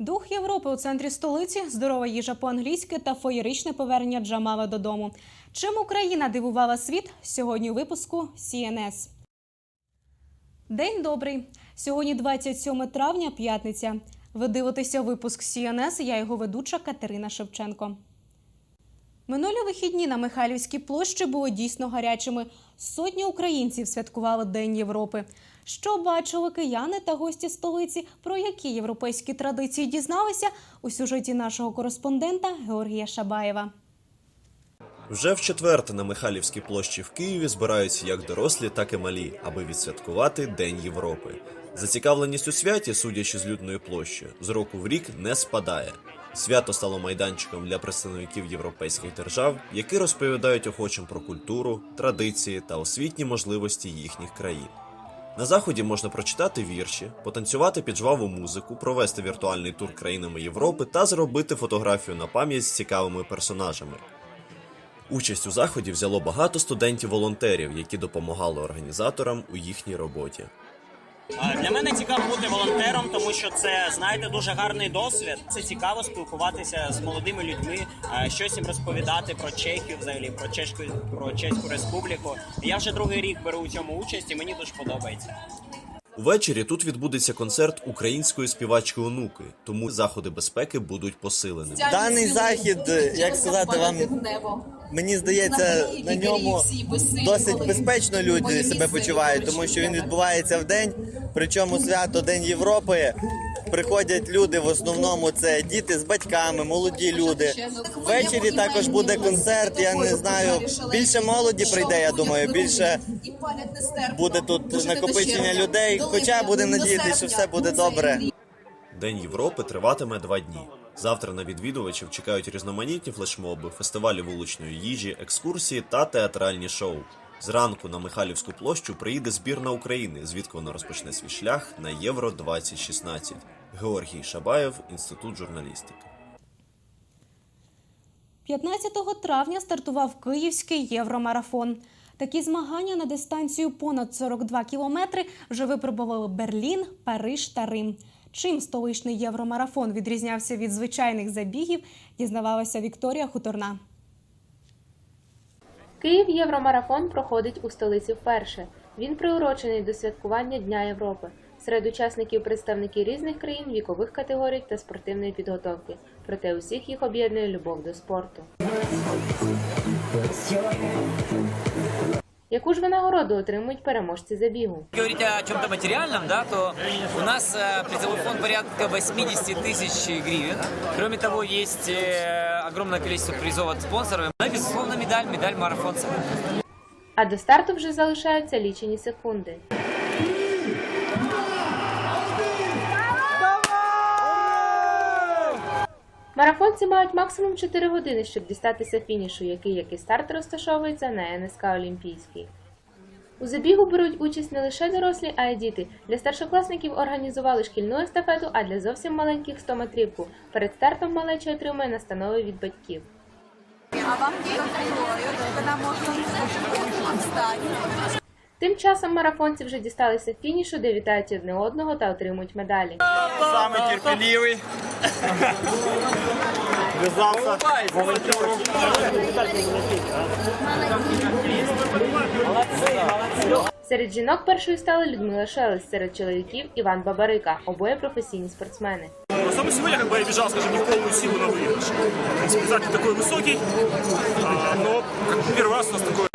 Дух Європи у центрі столиці, здорова їжа по-англійськи та феєричне повернення Джамала додому. Чим Україна дивувала світ сьогодні у випуску CNS. День добрий. Сьогодні 27 травня, п'ятниця. Ви дивитеся випуск CNS, я його ведуча Катерина Шевченко. Минулі вихідні на Михайлівській площі були дійсно гарячими. Сотні українців святкували День Європи. Що бачили кияни та гості столиці, про які європейські традиції дізналися у сюжеті нашого кореспондента Георгія Шабаєва. Вже в четверте на Михайлівській площі в Києві збираються як дорослі, так і малі, аби відсвяткувати День Європи. Зацікавленість у святі, судячи з людної площі, з року в рік не спадає. Свято стало майданчиком для представників європейських держав, які розповідають охочим про культуру, традиції та освітні можливості їхніх країн. На заході можна прочитати вірші, потанцювати під жваву музику, провести віртуальний тур країнами Європи та зробити фотографію на пам'ять з цікавими персонажами. Участь у заході взяло багато студентів-волонтерів, які допомагали організаторам у їхній роботі. Для мене цікаво бути волонтером, тому що це знаєте дуже гарний досвід. Це цікаво спілкуватися з молодими людьми, щось їм розповідати про Чехію, взагалі про чешку про Чеську Республіку. Я вже другий рік беру у цьому участь, і мені дуже подобається. Увечері тут відбудеться концерт української співачки онуки, тому заходи безпеки будуть посиленими. Даний захід, як сказати вам, мені здається, на ньому досить безпечно люди себе почувають, тому що він відбувається в день. Причому свято День Європи. Приходять люди в основному це діти з батьками, молоді люди. Ввечері також буде концерт. Я не знаю, більше молоді прийде. Я думаю, більше буде тут накопичення людей. Хоча будемо надіятися, що все буде добре. День Європи триватиме два дні. Завтра на відвідувачів чекають різноманітні флешмоби, фестивалі вуличної їжі, екскурсії та театральні шоу. Зранку на Михайлівську площу приїде збірна України, звідки вона розпочне свій шлях на Євро 2016. Георгій Шабаєв, Інститут журналістики. 15 травня стартував Київський євромарафон. Такі змагання на дистанцію понад 42 кілометри вже випробували Берлін, Париж та Рим. Чим столичний євромарафон відрізнявся від звичайних забігів, дізнавалася Вікторія Хуторна. Київ Євромарафон проходить у столиці вперше. Він приурочений до святкування Дня Європи. Серед учасників представники різних країн, вікових категорій та спортивної підготовки. Проте усіх їх об'єднує любов до спорту. Яку ж винагороду отримують переможці забігу? говорить о чем-то материальном, да, то у нас э, призовой фонд порядка 80 тысяч гривен. Кроме того, есть э, огромное количество призов от спонсоров. Ну и, безусловно, медаль, медаль марафонца. А до старту вже залишаються лічені секунди. Марафонці мають максимум 4 години, щоб дістатися фінішу, який, як і старт, розташовується на НСК Олімпійський. У забігу беруть участь не лише дорослі, а й діти. Для старшокласників організували шкільну естафету, а для зовсім маленьких 100-метрівку. Перед стартом малеча отримує настанови від батьків. А вам контролюють, коли можна встати. Тим часом марафонці вже дісталися фінішу, де вітають одне одного та отримують медалі. Саме терпеливий. В'язався волонтером. Серед жінок першою стала Людмила Шелест, серед чоловіків Іван Бабарика, обоє професійні спортсмени. Особенно сегодня как бы я бежал, скажем, не в полную силу на выигрыш. В принципе, результат не такой высокий, а, но первый раз у нас такой,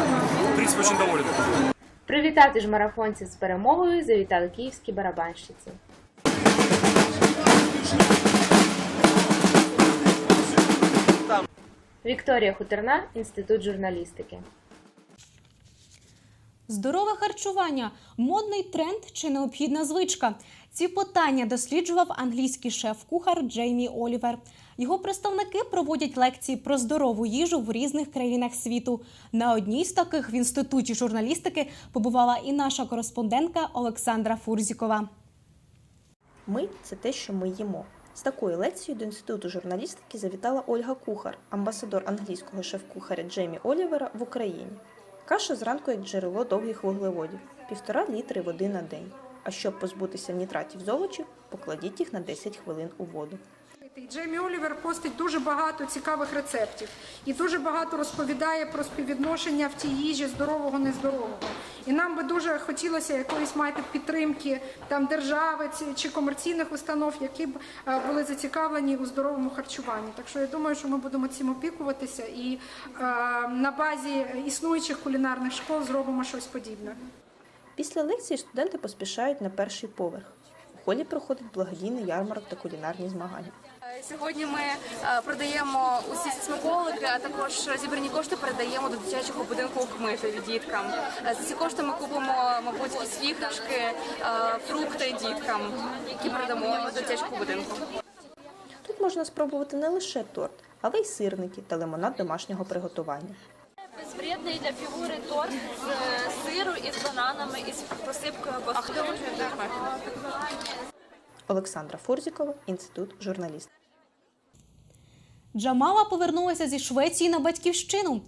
в принципе, очень доволен. Привітати ж марафонців з перемогою завітали київські барабанщиці. Вікторія Хуторна, Інститут журналістики. Здорове харчування модний тренд чи необхідна звичка? Ці питання досліджував англійський шеф-кухар Джеймі Олівер. Його представники проводять лекції про здорову їжу в різних країнах світу. На одній з таких в інституті журналістики побувала і наша кореспондентка Олександра Фурзікова. Ми це те, що ми їмо. З такою лекцією до інституту журналістики завітала Ольга Кухар, амбасадор англійського шеф-кухаря Джеймі Олівера в Україні. Каша зранку як джерело довгих вуглеводів, півтора літри води на день. А щоб позбутися нітратів з овочів, покладіть їх на 10 хвилин у воду. Джеймі Олівер постить дуже багато цікавих рецептів і дуже багато розповідає про співвідношення в тій їжі здорового нездорового. І нам би дуже хотілося якоїсь мати підтримки там держави чи комерційних установ, які б е, були зацікавлені у здоровому харчуванні. Так що я думаю, що ми будемо цим опікуватися і е, на базі існуючих кулінарних школ зробимо щось подібне. Після лекції студенти поспішають на перший поверх. У холі проходить благодійний ярмарок та кулінарні змагання. Сьогодні ми е, продаємо усі смаколики, а також зібрані кошти передаємо до дитячого будинку кмити діткам. Е, За ці кошти ми купимо, мабуть, якісь іграшки, е, фрукти діткам, які передамо до дитячого будинку. Тут можна спробувати не лише торт, але й сирники та лимонад домашнього приготування. Безвредний для фігури торт з сиру із бананами із посипкою або Олександра Фурзікова, інститут журналістики. Джамала повернулася зі Швеції на батьківщину.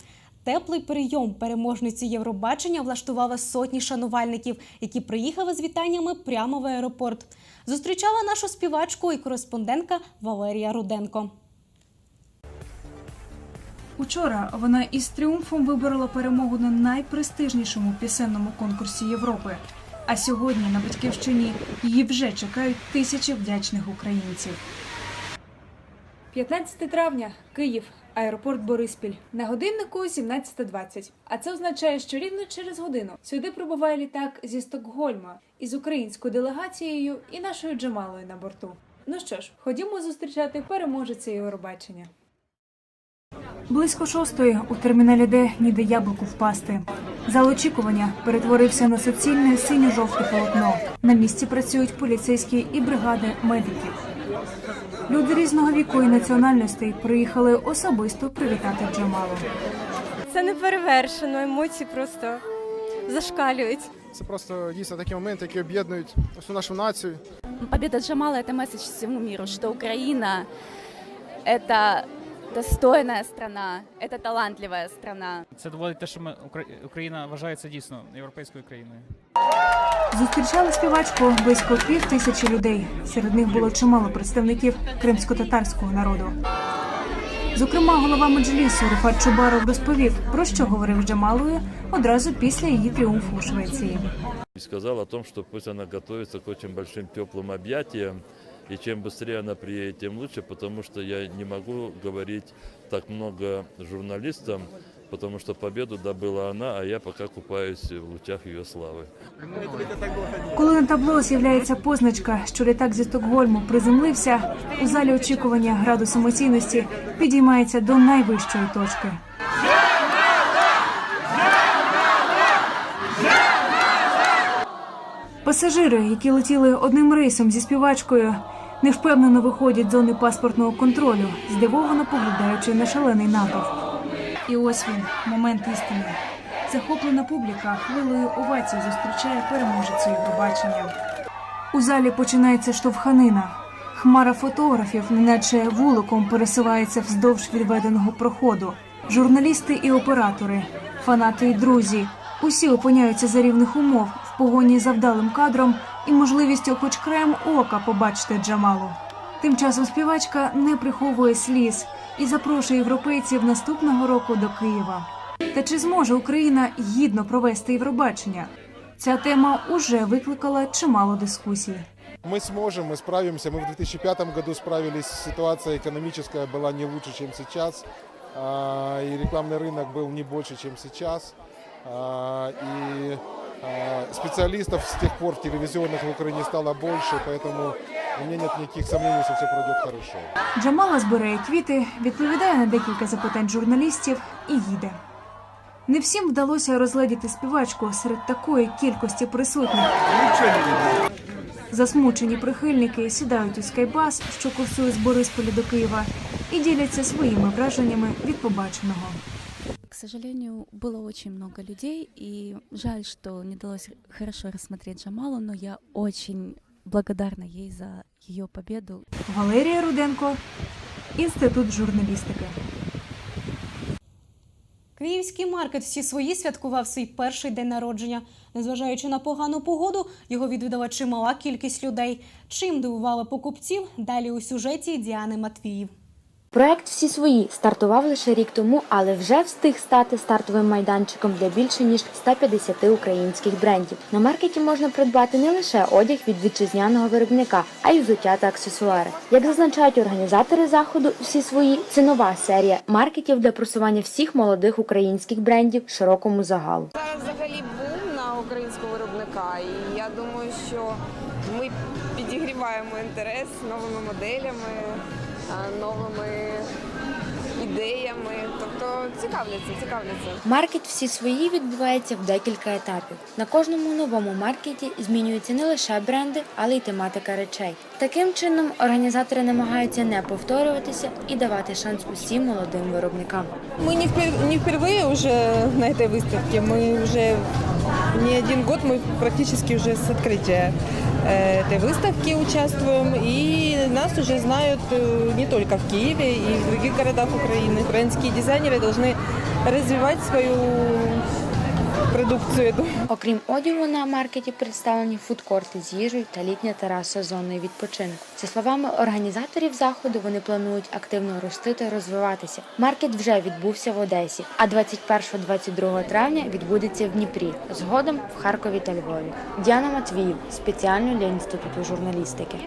Теплий прийом переможниці Євробачення влаштували сотні шанувальників, які приїхали з вітаннями прямо в аеропорт. Зустрічала нашу співачку і кореспондентка Валерія Руденко. Учора вона із тріумфом виборола перемогу на найпрестижнішому пісенному конкурсі Європи. А сьогодні на батьківщині її вже чекають тисячі вдячних українців. 15 травня, Київ, аеропорт Бориспіль. На годиннику 17.20. А це означає, що рівно через годину сюди прибуває літак зі Стокгольма із українською делегацією і нашою Джамалою на борту. Ну що ж, ходімо зустрічати переможеця Євробачення. Близько шостої у терміналі Д ніде яблуку впасти. Зал очікування перетворився на суцільне синьо-жовте полотно. На місці працюють поліцейські і бригади медиків. Люди різного віку і національностей приїхали особисто привітати Джамалу. Це не перевершено, емоції просто зашкалюють. Це просто дійсно такі моменти, які об'єднують всю нашу націю. Победа Джамала – это месседж всему миру, что Украина – это достойная страна, это талантливая страна. Це доводить те, що ми Україна вважається дійсно європейською країною. Зустрічали співачку близько пів тисячі людей. Серед них було чимало представників кримсько-татарського народу. Зокрема, голова меджлісу Руфат Чубаров розповів, про що говорив Джамалою одразу після її тріумфу у Швеції. Сказала том, що пусть она готовится к дуже большим теплим объятиям, и чем быстрее она приедет, тем лучше, потому что я не могу говорить так много журналистам, потому что победу добыла она, а я пока купаюсь в лучах ее славы. Коли на табло з'являється позначка, що літак зі Стокгольму приземлився, у залі очікування градус емоційності підіймається до найвищої точки. Пасажири, які летіли одним рейсом зі співачкою, невпевнено виходять зони паспортного контролю, здивовано поглядаючи на шалений натовп. І ось він, момент істини. Захоплена публіка хвилею овацій зустрічає переможецю Євробачення. У залі починається штовханина. Хмара фотографів, неначе вуликом, пересувається вздовж відведеного проходу. Журналісти і оператори, фанати і друзі. Усі опиняються за рівних умов погоні за вдалим кадром і можливістю хоч краєм ока побачити Джамалу. Тим часом співачка не приховує сліз і запрошує європейців наступного року до Києва. Та чи зможе Україна гідно провести Євробачення? Ця тема уже викликала чимало дискусій. Мы сможем, мы справимся. Мы в 2005 году справились. Ситуация экономическая была не лучше, чем сейчас. А, И рекламный рынок был не больше, чем сейчас. А, И а, специалистов с тех пор телевизионных в Украине стало больше, поэтому у меня нет никаких сомнений, что все пройдет хорошо. Джамала збирає квіти, відповідає на декілька запитань журналістів і їде. Не всім вдалося розгледіти співачку серед такої кількості присутніх. Засмучені прихильники сідають у скайбас, що курсує з Борисполя до Києва, і діляться своїми враженнями від побаченого. К сожалению, было очень много людей, и жаль, что не удалось хорошо рассмотреть Джамалу, но я очень благодарна ей за ее победу. Валерія Руденко, інститут журналістики. Київський маркет всі свої святкував свій перший день народження. Незважаючи на погану погоду, його відвідала чимала кількість людей. Чим дивували покупців? Далі у сюжеті Діани Матвіїв. Проект всі свої стартував лише рік тому, але вже встиг стати стартовим майданчиком для більше ніж 150 українських брендів. На маркеті можна придбати не лише одяг від вітчизняного виробника, а й взуття та аксесуари. Як зазначають організатори заходу, всі свої це нова серія маркетів для просування всіх молодих українських брендів широкому загалу. Зараз взагалі бум на українського виробника, і я думаю, що ми підігріваємо інтерес новими моделями, новими ідеями. Тобто цікавляться, цікавляться. Маркет всі свої відбувається в декілька етапів. На кожному новому маркеті змінюються не лише бренди, але й тематика речей. Таким чином організатори намагаються не повторюватися і давати шанс усім молодим виробникам. Мы не, впер- не впервые уже на этой выставке. Мы уже не один год, мы практически уже с открытия э, этой выставки участвуем. И нас уже знают э, не только в Киеве, и в других городах Украины. Украинские дизайнеры должны развивать свою продукцию. эту. Окрім одягу на маркеті представлені фудкорти з їжею та літня тераса зоною відпочинку. За словами організаторів заходу, вони планують активно рости та розвиватися. Маркет вже відбувся в Одесі, а 21-22 травня відбудеться в Дніпрі, згодом в Харкові та Львові. Діана Матвіїв спеціально для інституту журналістики.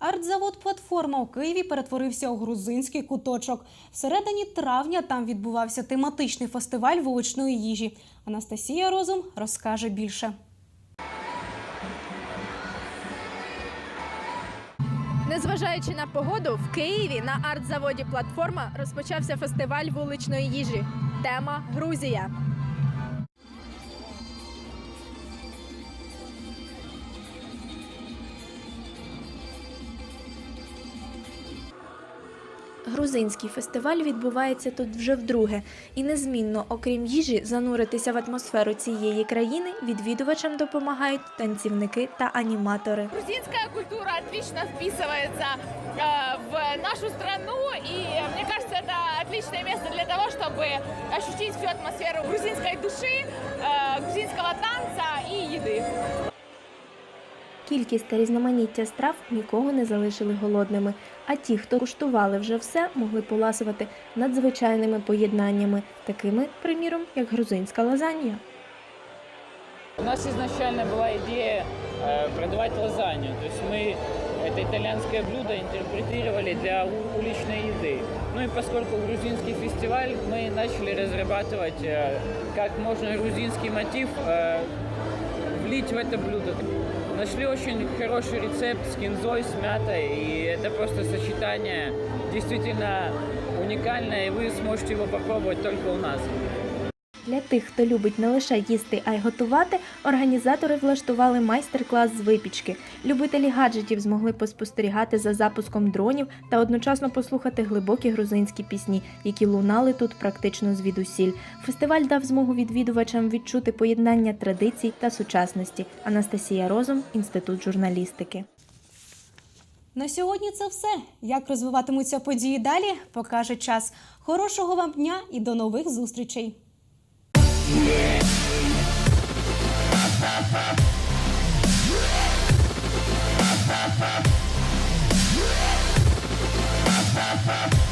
Артзавод Платформа у Києві перетворився у грузинський куточок. Всередині травня там відбувався тематичний фестиваль вуличної їжі. Анастасія Розум розкаже більше. Незважаючи на погоду, в Києві на артзаводі Платформа розпочався фестиваль вуличної їжі. Тема Грузія. Грузинський фестиваль відбувається тут вже вдруге, і незмінно, окрім їжі, зануритися в атмосферу цієї країни відвідувачам допомагають танцівники та аніматори. Грузинская культура отлично вписывается э, в нашу страну, и мне кажется, это отличное место для того, чтобы ощутить всю атмосферу грузинской души, э, грузинского танца и еды. Кількість та різноманіття страв нікого не залишили голодними, а ті, хто куштували вже все, могли поласувати надзвичайними поєднаннями, такими, приміром, як грузинська лазанья. У нас изначально была идея э, продавать лазанью. То есть мы это итальянское блюдо интерпретировали для у- уличной еды. Ну и поскольку грузинский фестиваль, мы начали разрабатывать, э, как можно грузинский мотив э, влить в это блюдо. Нашли очень хороший рецепт с кинзой, с мятой, и это просто сочетание действительно уникальное, и вы сможете его попробовать только у нас. Для тих, хто любить не лише їсти, а й готувати, організатори влаштували майстер-клас з випічки. Любителі гаджетів змогли поспостерігати за запуском дронів та одночасно послухати глибокі грузинські пісні, які лунали тут практично звідусіль. Фестиваль дав змогу відвідувачам відчути поєднання традицій та сучасності. Анастасія Розум, інститут журналістики. На сьогодні це все. Як розвиватимуться події далі, покаже час. Хорошого вам дня і до нових зустрічей. Ha ha ha.